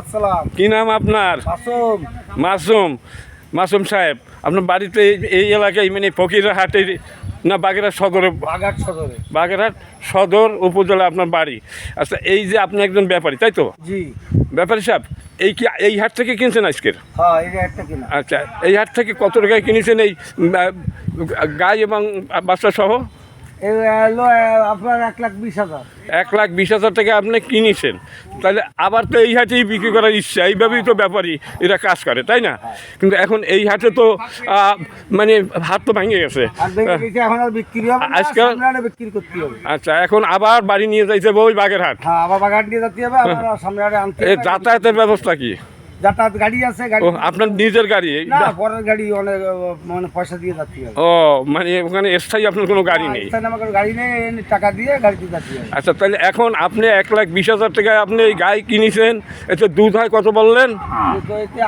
আসসালাম। কি নাম আপনার? মাসুম। মাসুম। মাসুম সাহেব আপনার বাড়িতে এই- এলাকায় মানে ফকিরা হাটের না বাগেরহাট সদরে বাগাট সদরে। বাগেরহাট সদর উপজেলা আপনার বাড়ি। আচ্ছা এই যে আপনি একজন ব্যাপারী তাই তো? জি। ব্যাপারী সাহেব এই কি এই হাট থেকে কিনছেন আজকের? হ্যাঁ আচ্ছা এই হাট থেকে কত টাকায় কিনেছেন এই গাই এবং বাচ্চা সহ? আপনার এক লাখ বিশ হাজার। এক লাখ বিশ হাজার টাকা আপনি কিনেছেন। তাহলে আবার তো এই হাটেই বিক্রি করার ইচ্ছা এইভাবেই তো ব্যাপারী এরা কাজ করে তাই না? কিন্তু এখন এই হাটে তো মানে হাত তো ভেঙে গেছে। আজকাল- আচ্ছা এখন আবার বাড়ি নিয়ে যাইতে হবে ওই বাগের হাট হ্যাঁ নিয়ে যেতে হবে। যাতায়াতের ব্যবস্থা কি? যাতায়াত গাড়ি আছে গাড়ি আপনার নিজের গাড়ি? না পরের গাড়ি অনেক মানে পয়সা দিয়ে হবে ও মানে ওখানে স্থায়ী আপনার কোনো গাড়ি নেই? আমাকে গাড়ি নেই টাকা দিয়ে গাড়িতে হবে আচ্ছা তাহলে এখন আপনি এক লাখ বিশ হাজার টাকায় আপনি এই গাই কিনেছেন এতে দুধ হয় কত বললেন?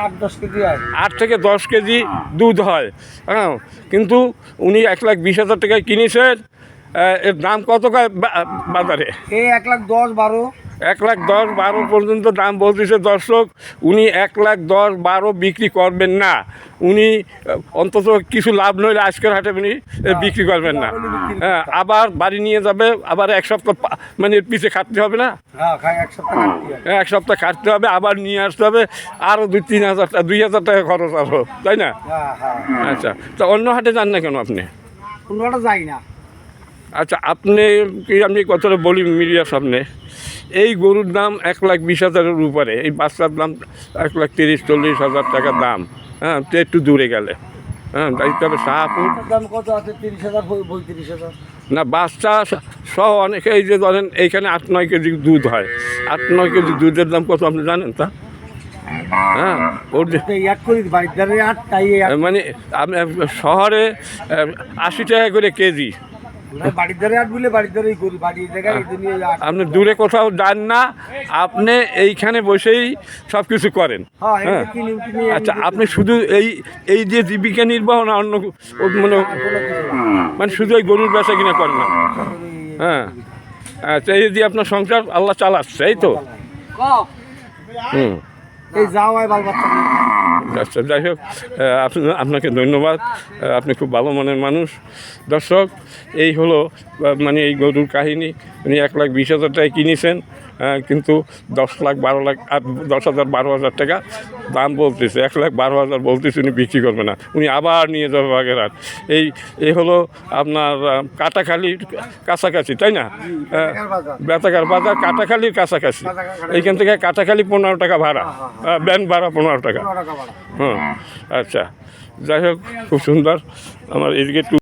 আট দশ কেজি হয়। আট থেকে দশ কেজি দুধ হয়। হ্যাঁ কিন্তু উনি এক লাখ বিশ হাজার টাকায় কিনেছেন এর দাম কত বাজারে? এই এক লাখ দশ বারো। এক লাখ দশ বারো পর্যন্ত দাম বলতেছে দর্শক উনি এক লাখ দশ বারো বিক্রি করবেন না। উনি অন্তত কিছু লাভ নইলে আজকের হাটে উনি বিক্রি করবেন না। হ্যাঁ আবার বাড়ি নিয়ে যাবে আবার এক সপ্তাহ মানে পিছে খাটতে হবে না? হ্যাঁ এক সপ্তাহ কাটতে হবে। এক সপ্তাহ খাটতে হবে আবার নিয়ে আসতে হবে আরও দুই তিন হাজার টাকা দুই হাজার টাকা খরচ আরও তাই না? হ্যাঁ হ্যাঁ। আচ্ছা তো অন্য হাটে যান না কেন আপনি? কোনোটা যাই না। আচ্ছা আপনি কি আমি কথাটা বলি মিডিয়ার সামনে? এই গরুর দাম এক লাখ বিশ হাজারের উপরে এই বাচ্চার দাম এক লাখ তিরিশ চল্লিশ হাজার টাকা দাম। হ্যাঁ তো একটু দূরে গেলে। হ্যাঁ যাইতে হবে শাহপুর। দাম কত আছে? তিরিশ হাজার পঁয়ত্রিশ হাজার। না বাচ্চা সহ অনেকে এই যে ধরেন এইখানে আট নয় কেজি দুধ হয়। আট নয় কেজি দুধের দাম কত আপনি জানেন তা? হ্যাঁ ওর তাই মানে শহরে আশি টাকা করে কেজি। এই আপনি দূরে কোথাও যান না আপনি এইখানে বসেই সব কিছু করেন। হ্যাঁ হ্যাঁ। আচ্ছা আপনি শুধু এই এই যে জীবিকা নির্বাহ না অন্য মানে মানে শুধু ওই গরুর বেচা কিনা করেন না? হ্যাঁ। আচ্ছা এই যে আপনার সংসার আল্লাহ চালাচ্ছে এই তো? হুম এই যাও হয় বাল বাচ্চা আচ্ছা যাই হোক আপনাকে ধন্যবাদ। আপনি খুব ভালো মনের মানুষ। দর্শক, এই হলো মানে এই গরুর কাহিনী। উনি এক লাখ বিশ হাজার টাকায় কিনেছেন। কিন্তু দশ লাখ বারো লাখ আর দশ হাজার বারো হাজার টাকা দাম বলতেছে। এক লাখ বারো হাজার বলতেছে উনি বিক্রি করবে না। উনি আবার নিয়ে যাবে বাগেরহাট। এই এই হলো আপনার কাটাখালির কাছাকাছি তাই না? বেতাকার বাজার। কাটাখালির কাছাকাছি। এইখান থেকে কাটাখালি পনেরো টাকা ভাড়া। ব্যান ভাড়া পনেরো টাকা। হুম আচ্ছা। যাই হোক খুব সুন্দর। আমার এদিকে